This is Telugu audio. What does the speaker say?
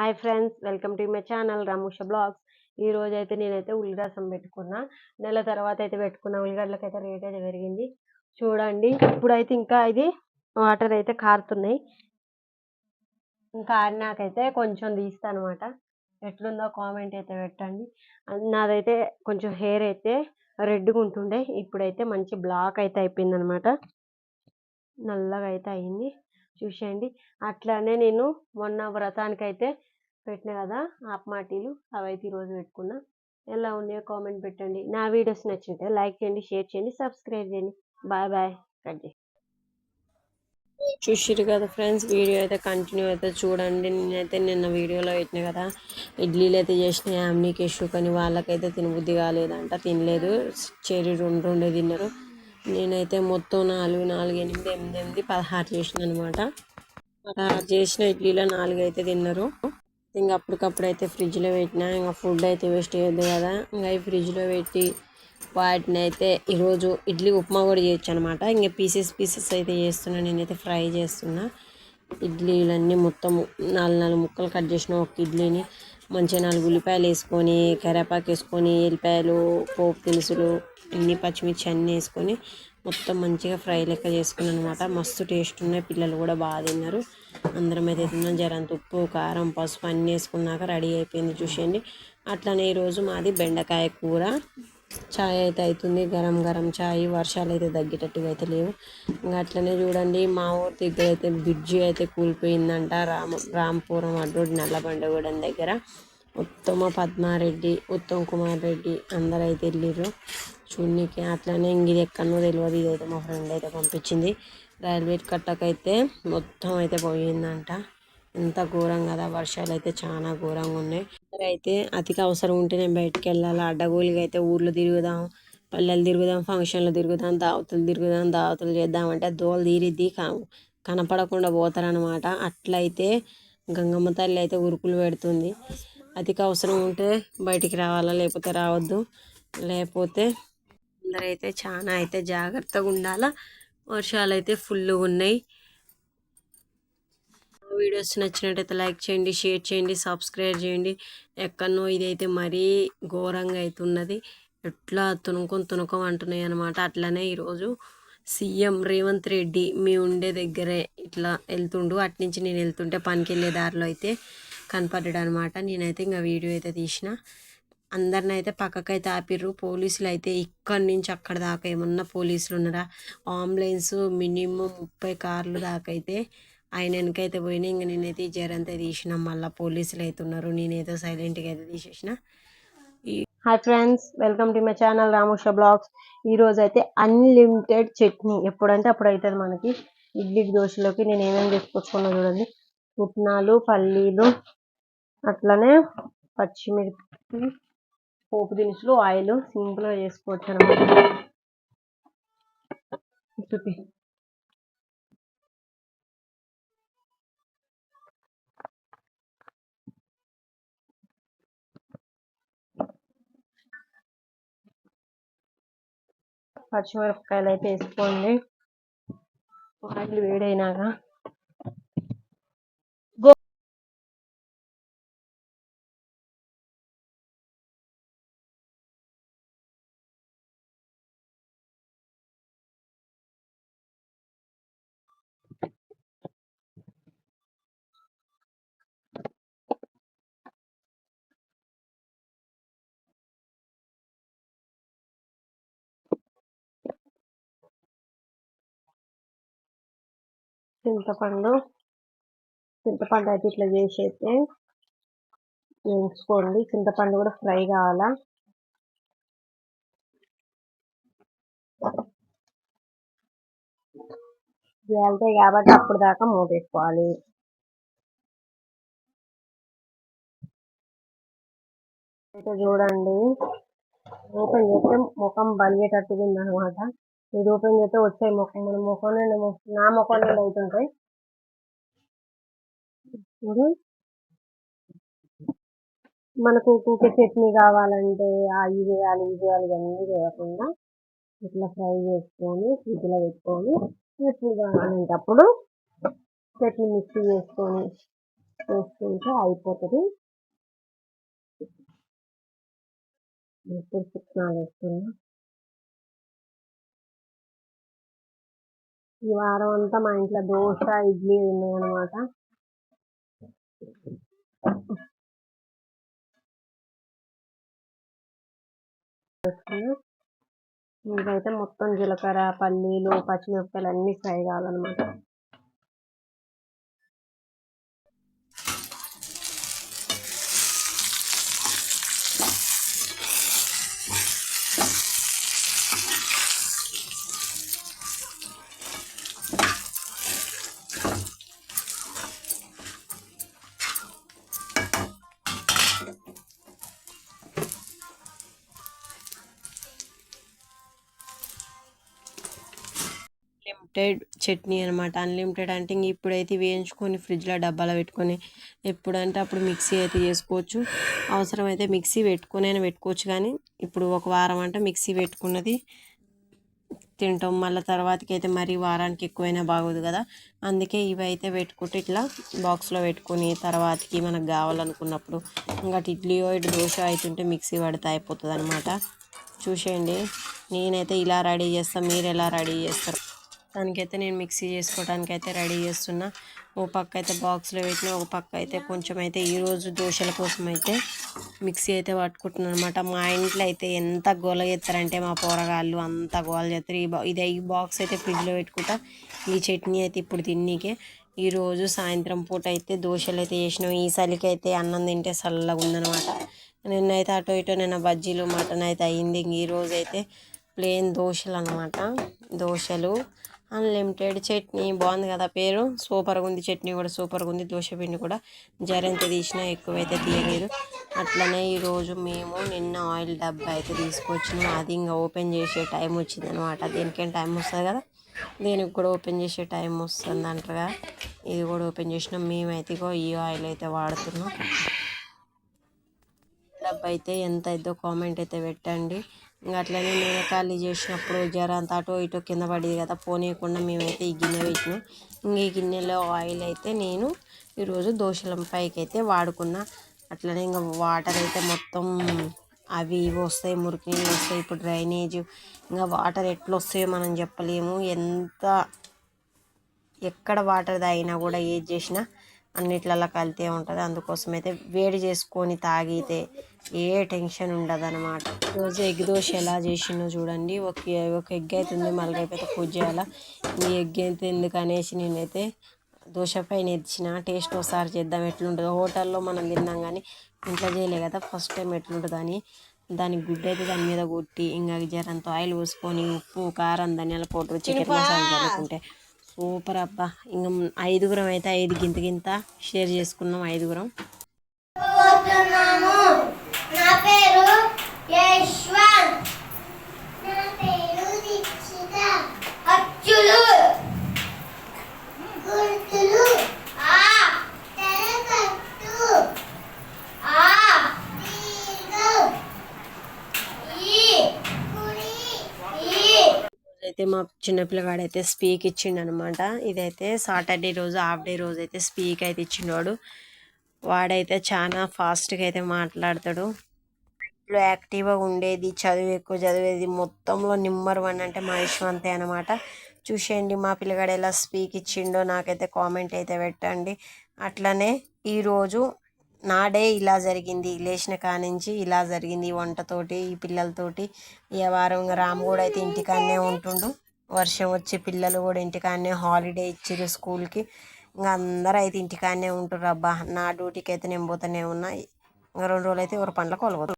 Hi friends welcome to my channel Ramusha blogs. ఈ రోజు అయితే నేనైతే ఉల్లిరసం పెట్టుకున్నా. నెల తర్వాత అయితే పెట్టుకున్న. ఉల్లిగడ్డలకి అయితే రేట్ అయితే పెరిగింది. చూడండి ఇప్పుడైతే ఇంకా ఇది వాటర్ అయితే కారుతున్నాయి. ఇంకా ఆడినాకైతే కొంచెం తీస్తా అనమాట ఎట్లుందో కామెంట్ అయితే పెట్టండి. నాదైతే కొంచెం హెయిర్ అయితే రెడ్గా ఉంటుండే. ఇప్పుడైతే మంచి బ్లాక్ అయితే అయిపోయింది అనమాట నల్లగా అయితే అయింది. చూసేయండి. అట్లానే నేను మొన్న వ్రతానికి అయితే పెట్టిన కదా ఆప్మాటీలు అవైతే ఈరోజు పెట్టుకున్నా. ఎలా ఉన్నాయో కామెంట్ పెట్టండి. నా వీడియోస్ నచ్చింటే లైక్ చేయండి షేర్ చేయండి సబ్స్క్రైబ్ చేయండి. Bye bye. కట్ చేయి. చూసిరు కదా ఫ్రెండ్స్ వీడియో అయితే కంటిన్యూ అయితే చూడండి. నేనైతే నిన్న వీడియోలో పెట్టిన కదా ఇడ్లీలు అయితే చేసిన యామ్నీకి ఇష్యూ కానీ వాళ్ళకైతే తినబుద్ధి కాలేదంట తినలేదు. చెరి రెండు రెండే తిన్నారు. నేనైతే మొత్తం నాలుగు నాలుగు ఎనిమిది ఎనిమిది ఎనిమిది పదహారు చేసిన అనమాట. పదహారు చేసిన ఇడ్లీలో నాలుగు అయితే తిన్నారు. ఇంకా అప్పటికప్పుడు అయితే ఫ్రిడ్జ్లో పెట్టిన ఇంకా ఫుడ్ అయితే వేస్ట్ అయ్యొద్దు కదా. ఇంకా ఈ ఫ్రిడ్జ్లో పెట్టి వాటిని అయితే ఈరోజు ఇడ్లీ ఉప్మా కూడా చేయొచ్చు అనమాట ఇంకా పీసెస్ పీసెస్ అయితే చేస్తున్నా నేనైతే ఫ్రై చేస్తున్నా. ఇడ్లీలన్నీ మొత్తం నాలుగు నాలుగు ముక్కలు కట్ చేసిన ఒక ఇడ్లీని మంచిగా నాలుగు ఉల్లిపాయలు వేసుకొని కరేపాకు వేసుకొని ఎల్లిపాయలు పోపు దినుసులు అన్ని పచ్చిమిర్చి అన్నీ వేసుకొని మొత్తం మంచిగా ఫ్రై లెక్క చేసుకున్నాను అనమాట మస్తు టేస్ట్ ఉన్నాయి పిల్లలు కూడా బాగా తిన్నారు. అందరం అయితే తిన్నాం. జరంత ఉప్పు కారం పసుపు అన్నీ వేసుకున్నాక రెడీ అయిపోయింది చూసేయండి. అట్లనే ఈరోజు మాది బెండకాయ కూర. చాయ్ అయితే అవుతుంది గరం గరం చాయ్. వర్షాలు అయితే తగ్గేటట్టుగా అయితే లేవు. ఇంకా అట్లనే చూడండి మా ఊరి దగ్గర అయితే బ్రిడ్జి అయితే కూలిపోయిందంట. రామ రాంపురం అడ్రోడ్ నల్లబండగూడెం దగ్గర. ఉత్తమ పద్మారెడ్డి ఉత్తమ్ కుమార్ రెడ్డి అందరూ అయితే వెళ్ళిర్రు. చూడనీకి అట్లనే ఇంక ఇది ఎక్కడనో తెలియదు ఇదైతే మా ఫ్రెండ్ అయితే పంపించింది. రైల్వే కట్టకైతే మొత్తం అయితే పోయిందంట. ఎంత ఘోరం కదా వర్షాలు అయితే చాలా ఘోరంగా ఉన్నాయి. అయితే అతికి అవసరం ఉంటే నేను బయటకు వెళ్ళాలి. అడ్డగోలుగా అయితే ఊర్లో తిరుగుదాం పల్లెలు తిరుగుదాం ఫంక్షన్లు తిరుగుదాం దావతులు తిరుగుదాం దావతులు చేద్దాం అంటే దోలు తీరిద్ది. కనపడకుండా పోతారనమాట అట్లయితే గంగమ్మ తల్లి అయితే ఉరుకులు పెడుతుంది. అతిక అవసరం ఉంటే బయటికి రావాలా లేకపోతే రావద్దు. లేకపోతే అందరైతే చాలా అయితే జాగ్రత్తగా ఉండాలా. వర్షాలు అయితే ఫుల్ ఉన్నాయి వీడియోస్ నచ్చినట్టయితే లైక్ చేయండి షేర్ చేయండి సబ్స్క్రైబ్ చేయండి. ఎక్కడనో ఇదైతే మరీ ఘోరంగా అయితే ఉన్నది ఎట్లా తునుకొని తునుకం అంటున్నాయి అనమాట అట్లనే ఈరోజు సీఎం రేవంత్ రెడ్డి మీ ఉండే దగ్గరే ఇట్లా వెళ్తుండు. అట్నుంచి నేను వెళ్తుంటే పనికి వెళ్ళే దారిలో అయితే కనపడ్డాడు అనమాట నేనైతే ఇంకా వీడియో అయితే తీసిన. అందరిని అయితే పక్కకైతే ఆపిర్రు. పోలీసులు అయితే ఇక్కడి నుంచి అక్కడ దాకా ఏమన్నా పోలీసులు ఉన్నారా? అంబులెన్స్ మినిమం ముప్పై కార్లు దాకా అయితే ఆయన వెనకైతే పోయినా ఇంక నేనైతే ఈ జరంతా తీసిన మళ్ళీ పోలీసులు అయితే ఉన్నారు. నేనైతే సైలెంట్గా అయితే తీసేసిన. Hi friends welcome to my channel Ramusha blogs. ఈరోజు అయితే అన్లిమిటెడ్ చట్నీ ఎప్పుడంటే అప్పుడు అవుతుంది మనకి. ఇడ్లీ దోశలోకి నేను ఏమేమి తీసుకొచ్చుకున్నా చూడండి. పుట్నాలు పల్లీలు అట్లనే పచ్చిమిర్చి పోపు దినుసులు ఆయిల్ సింపుల్గా చేసుకోవచ్చు అనమాట చూపి. పచ్చిమిరపకాయలు అయితే వేసుకోండి. ఆయిల్ వేడైనాక చింతపండు చింతపండు అయితే ఇట్లా చేసి అయితే వేయించుకోండి. చింతపండు కూడా ఫ్రై కావాలా? వెళ్తాయి కాబట్టి అప్పుడు దాకా మూతేసుకోవాలి అయితే చూడండి ఓపెన్ చేస్తే ముఖం బలిగేటట్టుగా ఉందన్నమాట. ఇది ఓపెన్ చేస్తే వచ్చాయి ముఖం మన ముఖం నుండి నా ముఖం నుండి అవుతుంటాయి. మనకు ఇంకొక చట్నీ కావాలంటే అవి చేయాలి ఇవి చేయాలి ఇవన్నీ చేయకుండా ఇట్లా ఫ్రై చేసుకొని ఫ్రిడ్జ్లో పెట్టుకొని చట్నీ కావాలంటే అప్పుడు చట్నీ మిక్సీ చేసుకొని వేసుకుంటే అయిపోతుంది. ఇప్పుడు చిక్నాలు వేస్తున్నా ఈ వారం అంతా మా ఇంట్లో దోశ ఇడ్లీ ఉన్నాయన్నమాట. ఇదైతే మొత్తం జీలకర్ర పల్లీలు పచ్చిమిరపకాయలు అన్ని ఫ్రై కావాలన్నమాట. అన్లిమిటెడ్ చట్నీ అనమాట అన్లిమిటెడ్ అంటే ఇంక ఇప్పుడైతే వేయించుకొని ఫ్రిడ్జ్లో డబ్బాలో పెట్టుకొని ఎప్పుడంటే అప్పుడు మిక్సీ అయితే చేసుకోవచ్చు. అవసరమైతే మిక్సీ పెట్టుకొని అయినా పెట్టుకోవచ్చు కానీ ఇప్పుడు ఒక వారం అంటే మిక్సీ పెట్టుకున్నది తింటాం. మళ్ళీ తర్వాతకి అయితే మరీ వారానికి ఎక్కువైనా బాగోదు కదా. అందుకే ఇవి అయితే పెట్టుకుంటే ఇట్లా బాక్స్లో పెట్టుకొని తర్వాతకి మనకు కావాలనుకున్నప్పుడు ఇంకా ఇడ్లీయో ఇటు దోశ అవుతుంటే మిక్సీ పడితే అయిపోతుంది అనమాట చూసేయండి. నేనైతే ఇలా రెడీ చేస్తాను మీరు ఎలా రెడీ చేస్తారు? దానికైతే నేను మిక్సీ చేసుకోవడానికి అయితే రెడీ చేస్తున్నా. ఓ పక్క అయితే బాక్స్లో పెట్టిన ఒక పక్క అయితే కొంచెం అయితే ఈరోజు దోశల కోసం అయితే మిక్సీ అయితే పట్టుకుంటున్నాను అనమాట మా ఇంట్లో అయితే ఎంత గోల చేస్తారంటే మా పోరగాళ్ళు అంత గోల చేస్తారు. ఈ బా ఇదే ఈ బాక్స్ అయితే ఫ్రిడ్జ్లో పెట్టుకుంటా. ఈ చట్నీ అయితే ఇప్పుడు తిన్నీకే. ఈరోజు సాయంత్రం పూట అయితే దోశలు అయితే చేసినాం. ఈ చలికి అయితే అన్నం తింటే చల్లగా ఉందనమాట నిన్నైతే అటు ఇటు నిన్న బజ్జీలు మటన్ అయితే అయ్యింది ఈరోజు అయితే ప్లేన్ దోశలు అనమాట దోశలు అన్లిమిటెడ్ చట్నీ బాగుంది కదా పేరు. సూపర్గా ఉంది చట్నీ కూడా సూపర్గా ఉంది దోశ పిండి కూడా జరంత తీసినా ఎక్కువైతే తీయలేదు. అట్లనే ఈరోజు మేము నిన్న ఆయిల్ డబ్బా అయితే తీసుకొచ్చినాం. అది ఇంకా ఓపెన్ చేసే టైం వచ్చింది అనమాట దీనికేం టైం వస్తుంది కదా? దీనికి కూడా ఓపెన్ చేసే టైం వస్తుంది అంటారు ఇది కూడా ఓపెన్ చేసినాం. మేమైతే ఈ ఆయిల్ అయితే వాడుతున్నాం. డబ్బా అయితే ఎంత అయిద్దో కామెంట్ అయితే పెట్టండి. ఇంకా అట్లనే నేను ఖాళీ చేసినప్పుడు జర అంత అటు ఇటు కింద పడేది కదా పోనీయకుండా మేమైతే ఈ గిన్నె పెట్టినాం. ఇంక ఈ గిన్నెలో ఆయిల్ అయితే నేను ఈరోజు దోశల పైకి అయితే వాడుకున్నా. అట్లనే ఇంకా వాటర్ అయితే మొత్తం అవి ఇవి వస్తాయి మురికి నీళ్ళు వస్తాయి. ఇప్పుడు డ్రైనేజ్ ఇంకా వాటర్ ఎట్లా వస్తాయో మనం చెప్పలేము. ఎంత ఎక్కడ వాటర్ తాగినా కూడా ఏది చేసినా అన్నిట్లలో కలితే ఉంటుంది. అందుకోసం అయితే వేడి చేసుకొని తాగితే ఏ టెన్షన్ ఉండదు అనమాట రోజు ఎగ్ దోశ ఎలా చేసిందో చూడండి. ఒక ఒక ఎగ్ అయితే ఉంది మళ్ళీ పూజ చేయాలా? ఈ ఎగ్ అయితే ఎందుకు అనేసి నేనైతే దోశ పైన ఇచ్చిన టేస్ట్ ఒకసారి చేద్దాం. ఎట్లుంటుందో హోటల్లో మనం తిన్నాం కానీ ఇంట్లో చేయలే కదా ఫస్ట్ టైం ఎట్లుంటుందని దానికి గుడ్డ అయితే దాని మీద కొట్టి ఇంకా జరంత ఆయిల్ పోసుకొని ఉప్పు కారం ధనియాల పౌడర్ చికెన్ మసాలా చల్లుకుంటే సూపర్ అబ్బా. ఇంకా ఐదుగురం అయితే ఐదు గింత గింత షేర్ చేసుకున్నాం ఐదుగురం. నా పేరు యశ్వంత్ నా పేరు దీక్షిత అచ్చులు గుర్తులు ఆ తెరకట్టు ఆ దీర్ఘం ఈ కుడి ఈ అయితే మా చిన్నపిల్లగాడు అయితే స్పీక్ ఇచ్చిండు అనమాట ఇదైతే సాటర్డే రోజు హాఫ్ డే రోజు అయితే స్పీక్ అయితే ఇచ్చిండు వాడైతే చాలా ఫాస్ట్గా అయితే మాట్లాడతాడు. ఇంట్లో యాక్టివ్గా ఉండేది చదువు ఎక్కువ చదివేది మొత్తంలో నెంబర్ వన్ అంటే మా యశ్వంతే అనమాట. చూసేయండి మా పిల్లగాడు ఎలా స్పీక్ ఇచ్చిండో నాకైతే కామెంట్ అయితే పెట్టండి. అట్లనే ఈరోజు నా డే ఇలా జరిగింది లేచిన కానించి ఇలా జరిగింది ఈ వంటతోటి ఈ పిల్లలతోటి. ఈ వారం రాము కూడా అయితే ఇంటికాడనే ఉంటుండు. వర్షం వచ్చి పిల్లలు కూడా ఇంటికాడనే హాలిడే ఇచ్చారు స్కూల్కి. ఇంకా అందరూ అయితే ఇంటికాడనే ఉంటారు అబ్బా. నా డ్యూటీకి అయితే నేను పోతూనే ఉన్నా. ఇంకా రెండు రోజులు అయితే ఎవరి పండ్లకు వాళ్ళు